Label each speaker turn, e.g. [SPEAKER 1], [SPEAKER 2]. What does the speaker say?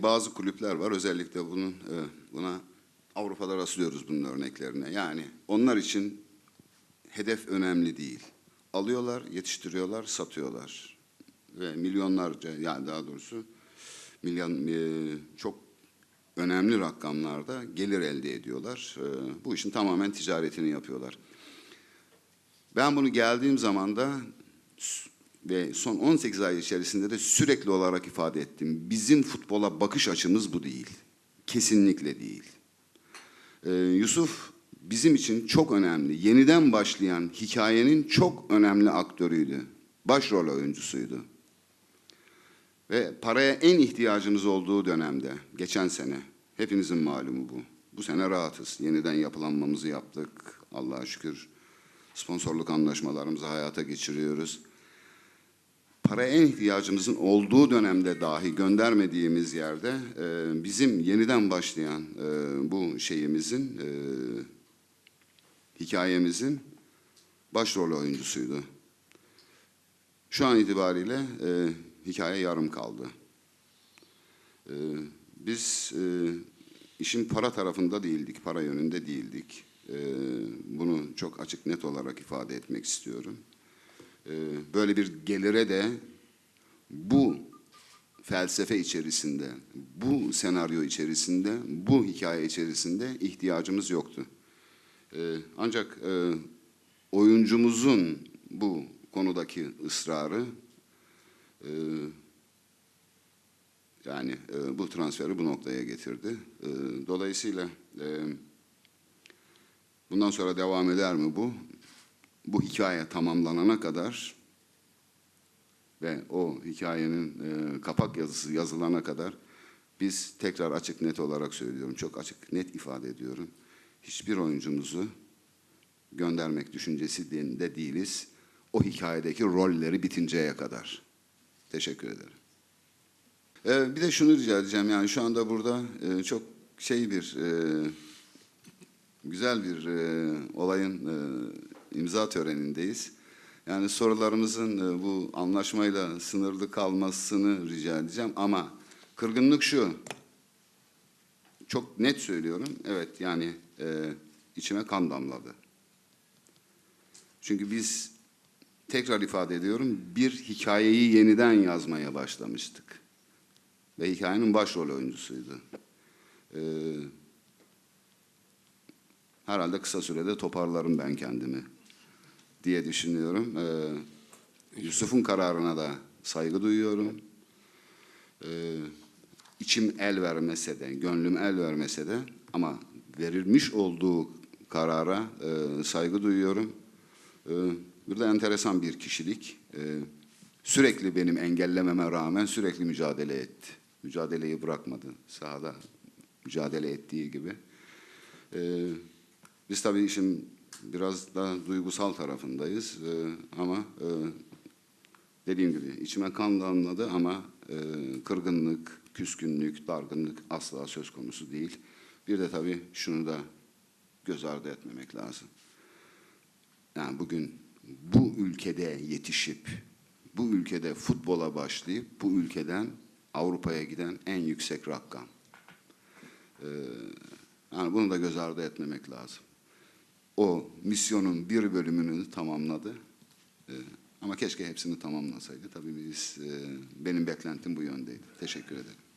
[SPEAKER 1] Bazı kulüpler var özellikle bunun e, buna Avrupa'da rastlıyoruz bunun örneklerine. Yani onlar için hedef önemli değil. Alıyorlar, yetiştiriyorlar, satıyorlar ve milyonlarca yani daha doğrusu milyon e, çok önemli rakamlarda gelir elde ediyorlar. E, bu işin tamamen ticaretini yapıyorlar. Ben bunu geldiğim zaman da ve son 18 ay içerisinde de sürekli olarak ifade ettim. Bizim futbola bakış açımız bu değil. Kesinlikle değil. Ee, Yusuf bizim için çok önemli. Yeniden başlayan hikayenin çok önemli aktörüydü. Başrol oyuncusuydu. Ve paraya en ihtiyacımız olduğu dönemde, geçen sene, hepinizin malumu bu. Bu sene rahatız. Yeniden yapılanmamızı yaptık. Allah'a şükür sponsorluk anlaşmalarımızı hayata geçiriyoruz. Paraya en ihtiyacımızın olduğu dönemde dahi göndermediğimiz yerde e, bizim yeniden başlayan e, bu şeyimizin, e, hikayemizin başrol oyuncusuydu. Şu an itibariyle e, hikaye yarım kaldı. E, biz e, işin para tarafında değildik, para yönünde değildik. E, bunu çok açık net olarak ifade etmek istiyorum. E, böyle bir gelire de bu felsefe içerisinde, bu senaryo içerisinde, bu hikaye içerisinde ihtiyacımız yoktu. E, ancak e, oyuncumuzun bu konudaki ısrarı e, yani e, bu transferi bu noktaya getirdi. Dolayısıyla bundan sonra devam eder mi bu? Bu hikaye tamamlanana kadar ve o hikayenin e, kapak yazısı yazılana kadar biz tekrar açık net olarak söylüyorum, çok açık net ifade ediyorum. Hiçbir oyuncumuzu göndermek düşüncesi de değiliz. O hikayedeki rolleri bitinceye kadar. Teşekkür ederim. Ee, bir de şunu rica edeceğim yani şu anda burada e, çok şey bir e, güzel bir e, olayın e, imza törenindeyiz. Yani sorularımızın e, bu anlaşmayla sınırlı kalmasını rica edeceğim ama kırgınlık şu. Çok net söylüyorum. Evet yani e, içime kan damladı. Çünkü biz tekrar ifade ediyorum bir hikayeyi yeniden yazmaya başlamıştık. Ve hikayenin başrol oyuncusuydu. Ee, herhalde kısa sürede toparlarım ben kendimi diye düşünüyorum. Ee, Yusuf'un kararına da saygı duyuyorum. Ee, içim el vermese de, gönlüm el vermese de ama verilmiş olduğu karara e, saygı duyuyorum. Ee, bir de enteresan bir kişilik. Ee, sürekli benim engellememe rağmen sürekli mücadele etti. Mücadeleyi bırakmadı sahada mücadele ettiği gibi. Ee, biz tabii işin biraz da duygusal tarafındayız Ee, ama e, dediğim gibi içime kan damladı ama e, kırgınlık, küskünlük, dargınlık asla söz konusu değil. Bir de tabii şunu da göz ardı etmemek lazım. Yani bugün bu ülkede yetişip, bu ülkede futbola başlayıp, bu ülkeden Avrupa'ya giden en yüksek rakam. Ee, yani bunu da göz ardı etmemek lazım. O misyonun bir bölümünü tamamladı. Ee, ama keşke hepsini tamamlasaydı. Tabii biz, e, benim beklentim bu yöndeydi. Teşekkür ederim.